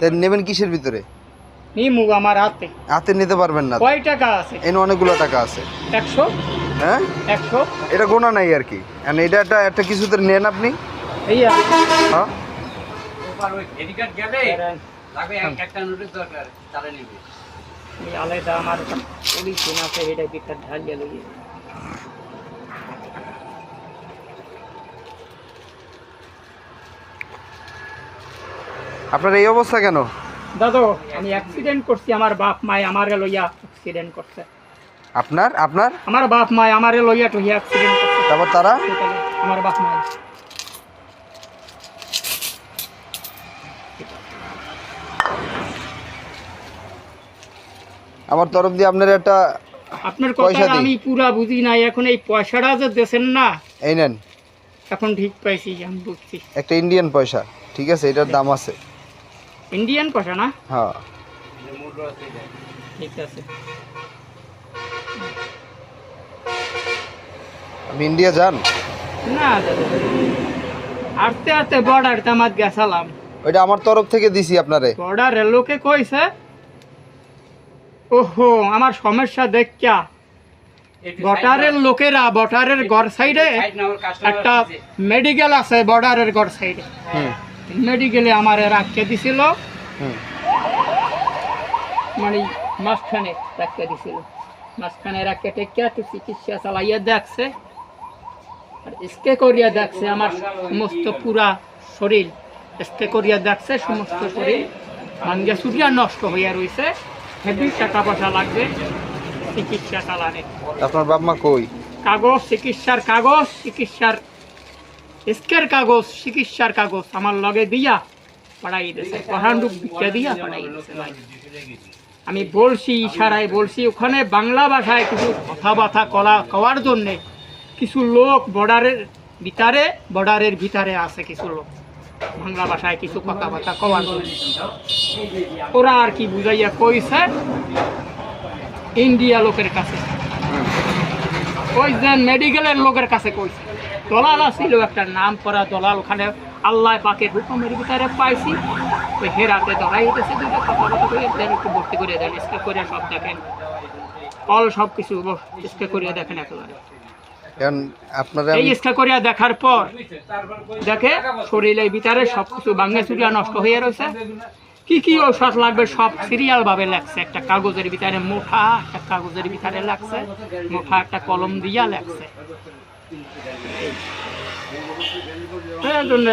তাই নেবেন কিসের ভিতরে? নিমু আমার হাতে। হাতে নিতে পারবেন না। কয় টাকা আছে? এনে অনেকগুলো টাকা আছে। একশো? হ্যাঁ? একশো? এটা গোনা নাই আর কি। এটা একটা একটা কিছুতে নেন আপনি। এই হ্যাঁ? আলাদা আমার এটা আপনার এই অবস্থা কেন? দাদু আমি অ্যাক্সিডেন্ট করছি আমার বাপ মায় আমারে লইয়া অ্যাক্সিডেন্ট করছে। আপনার? আপনার? আমার বাপ মায় আমারে লইয়া টুহিয়া অ্যাক্সিডেন্ট করছে। তারপর তারা? আমার বাপ মায় আমার তরফ দিয়ে আপনার একটা আপনার কথা আমি পুরা বুঝি নাই এখন এই পয়সাটা যে দেশেন না এই নেন। এখন ঠিক পাইছি আমি বুঝছি। একটা ইন্ডিয়ান পয়সা ঠিক আছে? এটার দাম আছে। ইন্ডিয়ান পয়সা না? হ্যাঁ। ঠিক আছে। আপনি ইন্ডিয়া যান? না আস্তে আস্তে বর্ডার তামাত গেছালাম ওইটা আমার তরফ থেকে দিছি আপনারে। বর্ডারের লোকে কইছে ওহো আমার সমস্যা দেখা বর্ডারের লোকেরা বর্ডারের গড় সাইডে একটা মেডিকেল আছে বর্ডারের গড় সাইডে। হুম। মেডিকেলে আমার রাখতে দিছিল। হুম মানে মাঝখানে রাখতে দিছিল। মাঝখানে রাখতে টেকিয়া তো চিকিৎসা চালাইয়া দেখছে। আর স্কে করিয়া দেখছে আমার সমস্ত পুরা শরীর। স্কে করিয়া দেখছে সমস্ত শরীর ভাঙ্গে সুরিয়া নষ্ট হইয়া রইছে। হেভি টাকা পয়সা লাগবে চিকিৎসা চালানে। আপনার বাপ মা কই? কাগজ চিকিৎসার কাগজ চিকিৎসার স্কের কাগজ, চিকিৎসার কাগজ, আমার লগে দিয়া পড়াই দিয়েছে পড়ান্ডু বিদ্যা দিয়া পড়াই আমি বলছি, ইশারায় বলছি, ওখানে বাংলা ভাষায় কিছু কথাবার্তা কলা কওয়ার জন্যে কিছু লোক বর্ডারের ভিতরে বর্ডারের ভিতরে আছে কিছু লোক। বাংলা ভাষায় কিছু কথাবার্তা কওয়ার জন্য। ওরা আর কি বুঝাইয়া কইছে, ইন্ডিয়া লোকের কাছে। যে মেডিকেলের লোকের কাছে কইছে। দলাল ছিল একটা নাম করা দলাল ওখানে। আল্লাহ পাকের হুকুমের ভিতরে পাইছি। ওই হেরাতে ধরাই উঠেছে দুটো কথা কথা করে দেন একটু ভর্তি করে দেন স্কে করে সব দেখেন। অল সব কিছু স্কে করিয়া দেখেন একেবারে। এই স্কে করিয়া দেখার পর দেখে শরীরের ভিতরে সব কিছু বাংলা চুরিয়া নষ্ট হয়ে রয়েছে কি কি ঔষধ লাগবে সব সিরিয়াল ভাবে লাগছে একটা কাগজের ভিতরে মোটা একটা কাগজের ভিতরে লাগছে মোটা একটা কলম দিয়া লাগছে এই জন্য